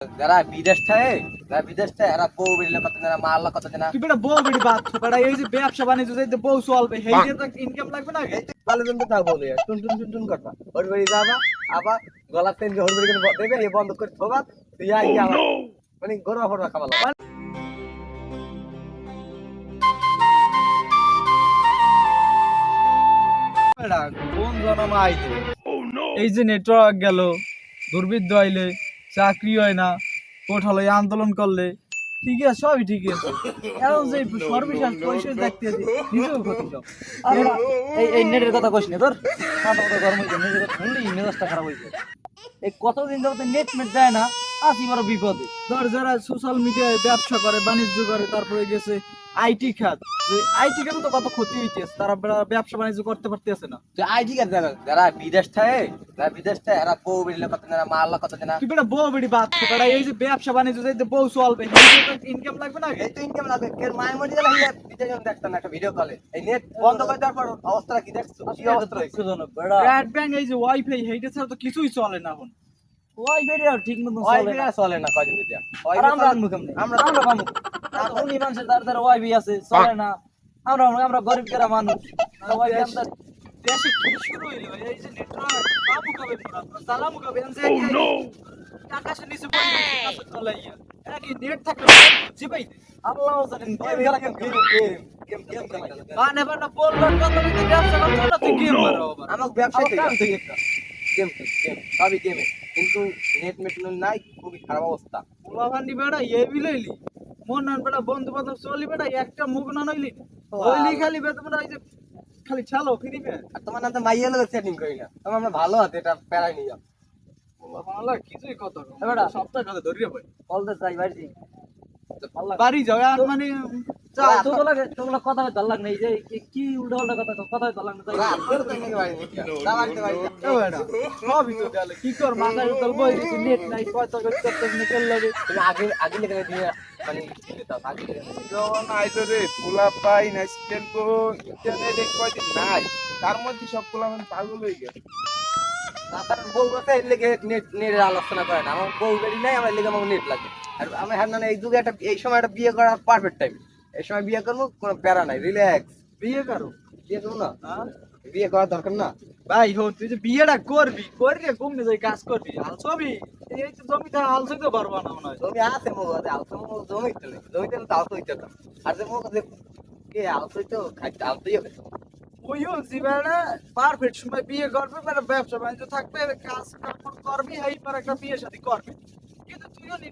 যারা বিদেশ থাকে যারা বিদেশ থাকে এরা বউ কত মারলা কত জানা। তুই বেটা বউ বেড়ি বাদ বেটা এই যে ব্যবসা বাণিজ্য যে বউ চলবে হেইতে তো ইনকাম লাগবে না ভালো জন্য তা বলে টুন টুন টুন টুন করবা ওর বাড়ি যাবা আবার গলা তেল দেবে এ বন্ধ করে থবা তুই আই আবার মানে গরবা ফরবা বেটা কোন জনম আইতে? এই যে নেটওয়ার্ক গেল দুর্বৃত্ত আইলে চাকরি হয় না কোর্ট আন্দোলন করলে ঠিক আছে সবই ঠিক আছে। এখন যে সর্বশেষ দেখতে আছে নিজেও ক্ষতি সব এই এই নেটের কথা কইস না তোর। গরম নেটের কথা শুনলেই মেজাজটা খারাপ এই কতদিন যাবত নেট মেট যায় না আসি বড় বিপদে। ধর যারা সোশ্যাল মিডিয়ায় ব্যবসা করে বাণিজ্য করে তারপরে গেছে আইটি খাত। আইটি খাতে তো কত ক্ষতি হইতেছে তারা ব্যবসা বাণিজ্য করতে পারতেছে না। তুই আই ঠিক আছে যারা বিদেশ থাকে যারা বিদেশ থাকে এরা বউ বেরিয়ে কত জানা মারলা কত জানা। তুই বেটা বউ বেড়ি বাদ বেটা এই যে ব্যবসা বাণিজ্য যে বউ চলবে ইনকাম লাগবে না? এই তো ইনকাম লাগবে কে মায়ের মধ্যে গেলে বিদেশ দেখতাম না একটা ভিডিও কলে এই নেট বন্ধ করে দেওয়ার পর অবস্থাটা কি দেখছ? কি অবস্থা? হয়েছে বেড়া। ব্যাংক এই যে ওয়াইফাই হেইটা ছাড়া তো কিছুই চলে না এখন। আর ঠিক চলে না। চলে না কয়দিন আমরা আনব কেমনে? আমরা আমরা পাবো উনি মানুষের তার তার ওয়াইফাই আছে চলে না। আমরা আমরা গরিব কেরা মানুষ ওয়াইফাই আমরা দেশে শুরু হইল এই যে নেটওয়ার্ক বাবু কবে সালামু কবে? এনজে আকাশের নিচে পড়ে কাছে চলে কি নেট থাকলে জি ভাই। আল্লাহ জানেন গেম খেলা গেম গেম গেম গেম খেলা মানে বলল কত ব্যবসা করতে গেম মারো আবার ব্যবসা আমার কাম থেকে গেম গেম সবই গেমে। কিন্তু নেট মেট নাই খুবই খারাপ অবস্থা। বাবান্ডি বেড়া এ বিলেইলি। মন নান বেড়া বন্ধু বান্ধব চলি বেড়া একটা মুখ না নইলি। ওইলি খালি বেতন বেড়া এই যে খালি ছালো ফিরি বে। আর তোমার নাম তো মাইয়া লোক সেটিং করি না। তোমার আমরা ভালো হাতে এটা প্যারাই নিয়ে যাও বাবা কিছুই কত বেড়া। সপ্তাহ কথা ধরিয়ে ভাই বলতে চাই বাড়ি বাড়ি যাও আর মানে কথা হইতে লাগ নাই যে কি- কি উল্টা উল্টা কথা গেলে কি কর মাথায় উতল বই নেট নাই করতে লাগে? তুমি আগে আগে লেগে দিয়ে তার মধ্যে সব পোলা মানে পাগল হয়ে গেছে। তারপর বউ কথা এর লেগে নেট নেটের আলোচনা করে না। আমার বউ বেরি নাই আমার লেগে আমার নেট লাগে। আর আমি হ্যাঁ এই যুগে একটা এই সময় একটা বিয়ে করা পারফেক্ট টাইম এই সময় বিয়ে করব কোনো প্যারা নাই রিল্যাক্স বিয়ে করো? বিয়ে করব না। হ্যাঁ? বিয়ে করার দরকার না। ভাই হো তুই যে বিয়েটা করবি করবি ঘুমনে যাই কাজ করবি হাল ছবি? এই তো জমিতে ছইতে পারবা না মনে হয়। জমি আছে মো আছে আলতো মো জমি তো নেই। জমিতে তো আলতো হইতে না আর যে মো কাছে কে আলতো হইতো খাইতে আলতোই হবে। ওইও জীবনে পারফেক্ট সময় বিয়ে করবে মানে ব্যবসা বাণিজ্য থাকবে কাজ করবি এই পর একটা বিয়ে শাদী করবে।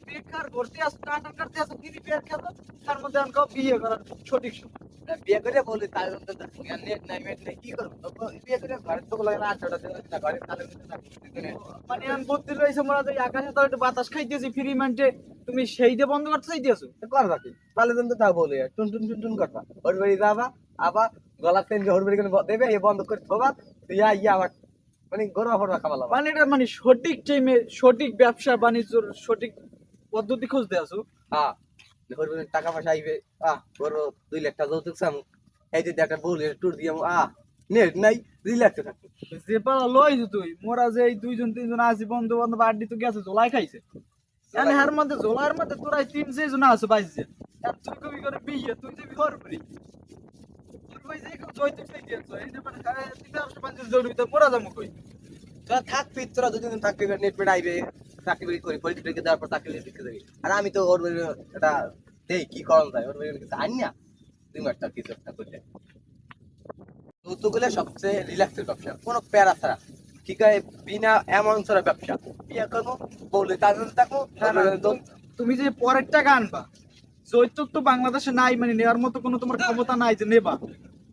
বেকার আস করতে আস তিনি বিয়ে তার মধ্যে বিয়ে করার সঠিক সময়। বিয়ে করে বলি তার নেট নাই মেট নাই কি করব? তো বিয়ে করে ঘরে তো লাগে না আটটা দিন না ঘরে তাহলে মানে আমি বুদ্ধি রয়েছে মোরা যে আকাশে তো একটু বাতাস খাইতেছি ফ্রি মাইন্ডে তুমি সেই দিয়ে বন্ধ করতে চাইতেছো করবা কি? তাহলে তুমি তো তা বলে টুন টুন টুন টুন করবা। ওর বাড়ি যাবা আবার গলা তেল ওর বাড়ি করে দেবে এ বন্ধ করে থবা তুই ইয়া আবার মানে গরবা ফরবা খাওয়া মানে এটা মানে সঠিক টাইমে সঠিক ব্যবসা বাণিজ্যর সঠিক পদ্ধতি খুঁজতে আসো। হ্যাঁ টাকা পয়সা আইবে। আহ বড় দুই লাখ টাকা যৌতুক চামু। এই যে একটা বউ ট্যুর দিয়ে আহ নেট নাই রিল্যাক্সে থাকব। যে পালা লই তুই মোরা যে এই দুইজন তিনজন আছি বন্ধু বান্ধব আড্ডি তো গেছে জোলাই খাইছে। এনে হার মধ্যে জোলার মধ্যে তোরাই তিন সেই জন আছে বাইছে তুই কবি করে বিয়ে তুই যে বিহর করি। যে এই যে মানে তো কই? তোরা থাকবি তোরা থাকবি নেট পেট আইবে চাকরি করি দেওয়ার পর চাকরি যাবি আর আমি তো ওর এটা দেই কি যায়? ওর কিছু আনি না। দুই মাসটা কিছু একটা করতে। যৌতুকগুলো সবচেয়ে রিল্যাক্সের ব্যবসা কোনো প্যারা ছাড়া। ঠিক আছে বিনা অ্যামাউন্ট ছাড়া ব্যবসা। বিয়ে করব বলে তাদের থাকব তুমি যে পরের টাকা আনবা যৌতুক তো বাংলাদেশে নাই মানে নেওয়ার মতো কোনো তোমার ক্ষমতা নাই যে নেবা।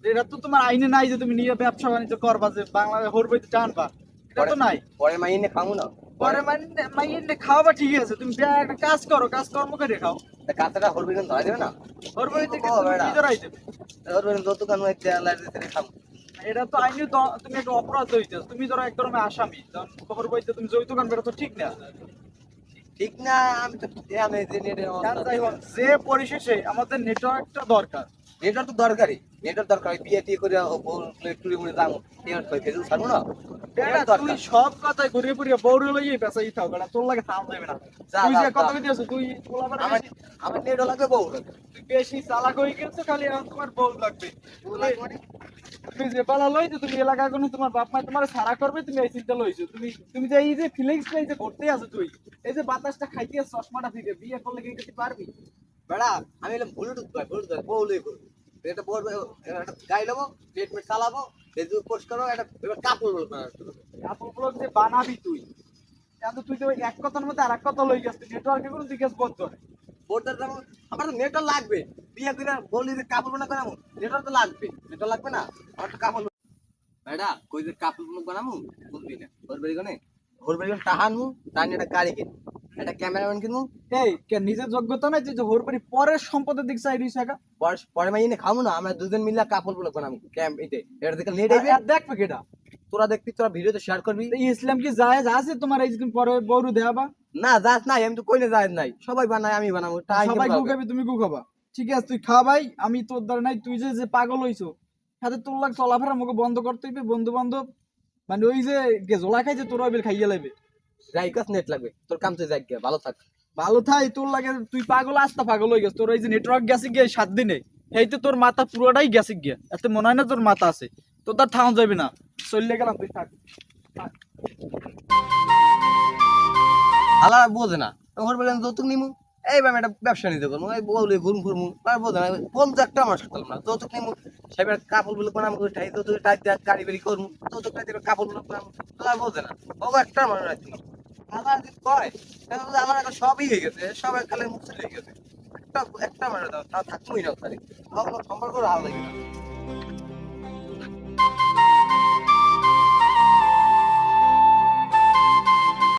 এটা তো তোমার আইনে নাই যে তুমি নিয়ে ব্যবসা বাণিজ্য করবা যে বাংলাদেশ হরবইতে টানবা এটা তো নাই। পরে মাইনে খাব না। পরে মানে মাইনে খাওয়াবা ঠিক আছে তুমি বিয়া একটা কাজ করো কাজ কর্ম করে খাও। কাঁচাটা হরবি কিন্তু ধরা দেবে না। হরবইতে ও, বেড়া। নিজেরাই দেবে। ওর বাড়ি যৌতুক আনব একটা লাইট খাব এটা তো আইনে তুমি একটা অপরাধ হইতেছ। তুমি ধরো এক ধরনের আসামি খবর বইতে তুমি যৌতুক আনবে এটা তো ঠিক না। ঠিক না আমি তো আমি যে পরিশেষে আমাদের নেটওয়ার্কটা দরকার। এটা তো দরকারি নেটের দরকার বিয়ে টিয়ে করে টুরি মুড়ি দাম এর কই ফেসবুক ছাড়বো না তুই সব কথাই ঘুরিয়ে ফুরিয়ে বউরে লইয়ে পেছাই থাও বেটা তোর লাগে থাম দেবে না তুই যে কথা। কইতেছ তুই আমার আমার নেটও লাগবে বউ তুই বেশি চালাক হয়ে গেছো খালি তোমার বউ লাগবে? তুমি যে পালা লইছো তুমি এলাকা কোনো তোমার বাপ মা তোমার সারা করবে তুমি এই চিন্তা লইছো তুমি তুমি যে এই যে ফিলিংস এই যে করতে আছো তুই এই যে বাতাসটা খাইতে চশমাটা ফিরে বিয়ে করলে কি পারবি বেড়া আমি এলাম ব্লুটুথ ভাই ব্লুটুথ বউ লই করব এটা বউ একটা গাই নেব ট্রিটমেন্ট চালাবো ফেসবুক পোস্ট করব একটা কাপড় বলব কাপড়গুলো যে বানাবি তুই। কিন্তু তুই তো এক কথার মধ্যে আর এক কথা লই গেছিস নেটওয়ার্কে কোনো দিকে বন্ধ বোর্ডার আমার তো নেটও লাগবে। বিয়ে করে বলি যে কাপড় বানা বানাবো নেটও তো লাগবে নেটও লাগবে না আমার তো কাপড় বেড়া কই যে কাপড় বানা বানাবো বুঝবি না। বাড়ি কোনে ওর বাড়ি কোনে টাহানমু তার একটা গাড়ি কিনবো। একটা ক্যামেরাম্যান কিনবো? এই নিজের যোগ্যতা নাই তুই যে হোর বাড়ি পরের সম্পদের দিক চাই একা পরে পরে মাই এনে খাব না আমরা দুজন মিলে কাপড় বানাবো ক্যাম্প এতে এটা দেখে নেট আইবে তোরা দেখবি তোরা ভিডিওতে শেয়ার করবি। এই ইসলাম কি জায়েজ আছে তোমার এই পরে দেবা না যাস নাই আমি তো কইলে যায় নাই। সবাই বানায় আমি বানাবো তাই সবাই গুখাবি তুমি গুখাবা ঠিক আছে তুই খা ভাই আমি তোর দ্বারা নাই তুই যে যে পাগল হইছো সাথে তোর লাগ চলাফেরা মুখে বন্ধ করতে হইবে বন্ধু বান্ধব মানে ওই যে জোলা খাইছে তোর বিল খাইয়ে লাইবে। রাইকাস নেট লাগবে। তোর কাম তো যাই ভালো থাক। ভালো থাই তোর লাগে তুই পাগল আস্তা পাগল হয়ে গেছে। তোর এই যে নেটওয়ার্ক গেছে গিয়ে সাত দিনে এইতে তোর মাথা পুরোটাই গেছে গিয়া। এতে মনে হয় না তোর মাথা আছে। তোর তার ঠাউন যাবে না। চললে গেলাম তুই থাক। আলা বোঝে না। ওর বলেন যৌতুক নিমু? এই আমি একটা ব্যবসা নিতে করব। এই বউলে ঘুরম ঘুরমু। আর বোঝে না একটা আমার সাথে না। যৌতুক নিমু? সেবার কাপড়গুলো বানাবো টাই যৌতুক টাই দিয়ে গাড়ি বাড়ি করব যৌতুক টাই দিয়ে কাপড় বানাবো আলা বোঝে না। ও একটা আমার রাখি আমার যদি কয় আমার এখন সবই হয়ে গেছে সব খালি মুখ হয়ে গেছে। একটা একটা মানে দাও, তা থাকবোই না তাহলে সম্পর্ক ভালো লাগে না।